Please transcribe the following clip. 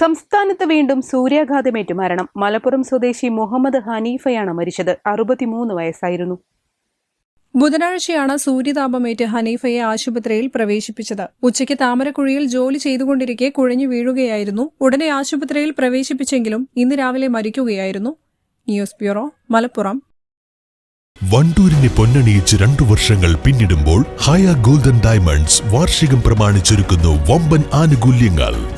സംസ്ഥാനത്ത് വീണ്ടും സൂര്യാഘാതമേറ്റ് മരണം. മലപ്പുറം സ്വദേശി മുഹമ്മദ് ഹനീഫയാണ് മരിച്ചത്. അറുപത്തിമൂന്ന് വയസ്സായിരുന്നു. ബുധനാഴ്ചയാണ് സൂര്യതാപമേറ്റ് ഹനീഫയെ ആശുപത്രിയിൽ പ്രവേശിപ്പിച്ചത്. ഉച്ചയ്ക്ക് താമരക്കുഴിയിൽ ജോലി ചെയ്തുകൊണ്ടിരിക്കെ കുഴഞ്ഞു വീഴുകയായിരുന്നു. ഉടനെ ആശുപത്രിയിൽ പ്രവേശിപ്പിച്ചെങ്കിലും ഇന്ന് രാവിലെ മരിക്കുകയായിരുന്നു. News bureau Malappuram. വണ്ടൂരിനെ പൊന്നണിയിച്ച് രണ്ടു വർഷങ്ങൾ പിന്നിടുമ്പോൾ ഹയ ഗോൾഡൻ ഡയമണ്ട്സ് വാർഷികം പ്രമാണിച്ചൊരുക്കുന്നു വമ്പൻ ആനുകൂല്യങ്ങൾ.